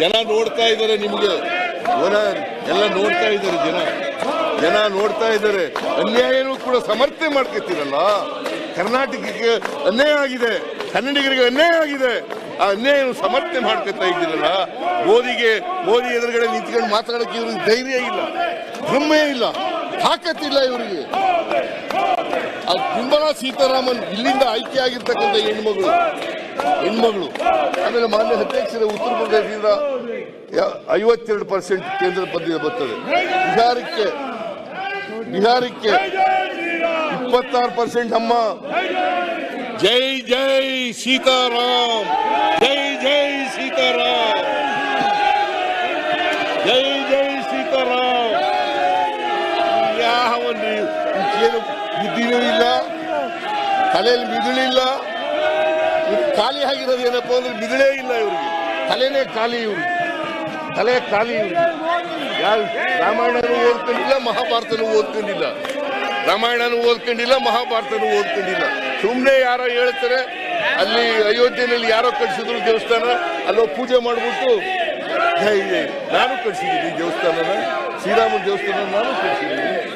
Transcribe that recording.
ಜನ ನೋಡ್ತಾ ಇದ್ದಾರೆ ನಿಮ್ಗೆ. ಎಲ್ಲ ನೋಡ್ತಾ ಇದ್ದಾರೆ ಜನ. ಜನ ನೋಡ್ತಾ ಇದ್ದಾರೆ. ಅನ್ಯಾಯನೂ ಕೂಡ ಸಮರ್ಥನೆ ಮಾಡ್ಕೊತೀರಲ್ಲ? ಕರ್ನಾಟಕಕ್ಕೆ ಅನ್ಯಾಯ ಆಗಿದೆ. ಕನ್ನಡಿಗರಿಗೆ ಅನ್ಯಾಯ ಆಗಿದೆ. ಆ ಅನ್ಯಾಯ ಸಮರ್ಥನೆ ಮಾಡ್ಕೊತಾ ಇದ್ದೀರಲ್ಲ? ಮೋದಿಗೆ, ಮೋದಿ ಎದುರುಗಡೆ ನಿಂತ್ಕೊಂಡು ಮಾತಾಡೋಕೆ ಇವ್ರಿಗೆ ಧೈರ್ಯ ಇಲ್ಲ. ಹೆಮ್ಮೆ ಇಲ್ಲ. ತಾಕತ್ತಿಲ್ಲ ಇವರಿಗೆ. ಆ ನಿರ್ಮಲಾ ಸೀತಾರಾಮನ್ ಇಲ್ಲಿಂದ ಆಯ್ಕೆ ಆಗಿರ್ತಕ್ಕಂಥ ಹೆಣ್ಮಗಳು ಹೆಣ್ಮಗಳು. ಆಮೇಲೆ ಮಾನ್ಯ ಅಧ್ಯಕ್ಷರ, ಉತ್ತರ ಪ್ರದೇಶದಿಂದ ಐವತ್ತೆರಡು ಪರ್ಸೆಂಟ್ ಕೇಂದ್ರ ಬಂದಿದೆ ಬರ್ತದೆ. ಬಿಹಾರಕ್ಕೆ ಬಿಹಾರಕ್ಕೆ ಇಪ್ಪತ್ತಾರು ಪರ್ಸೆಂಟ್ ಅಮ್ಮ ಜೈ ಜೈ ಸೀತಾರಾಮ್, ಜೈ ಜೈ ಸೀತಾರಾಮ್, ಜೈ ಜೈ ಸೀತಾರಾಮ್. ಯಾವ ಬುದ್ಧಿನೂ ಇಲ್ಲ, ತಲೆಯಲ್ಲಿ ಮಿದುಳಿಲ್ಲ ಖಾಲಿ ಆಗಿರೋದು ಏನಪ್ಪ ಅಂದ್ರೆ ಮಿದುಳೇ ಇಲ್ಲ ಇವ್ರಿಗೆ. ತಲೆನೇ ಖಾಲಿ ಇವ್ರಿಗೆ. ತಲೆ ಖಾಲಿ ಇವ್ರಿಗೆ. ರಾಮಾಯಣನೂ ಓದ್ಕೊಂಡಿಲ್ಲ, ಮಹಾಭಾರತನೂ ಓದ್ಕೊಂಡಿಲ್ಲ. ರಾಮಾಯಣನೂ ಓದ್ಕೊಂಡಿಲ್ಲ, ಮಹಾಭಾರತನೂ ಓದ್ಕೊಂಡಿಲ್ಲ. ಸುಮ್ಮನೆ ಯಾರೋ ಹೇಳ್ತಾರೆ, ಅಲ್ಲಿ ಅಯೋಧ್ಯೆಯಲ್ಲಿ ಯಾರೋ ಕಟ್ಸಿದ್ರು ದೇವಸ್ಥಾನ, ಅಲ್ಲೋ ಪೂಜೆ ಮಾಡ್ಬಿಟ್ಟು ನಾನು ಕಟ್ಸಿದ್ದೀನಿ ದೇವಸ್ಥಾನನ ಶ್ರೀರಾಮ ದೇವಸ್ಥಾನ ನಾನು ಕಟ್ಸಿದ್ದೀನಿ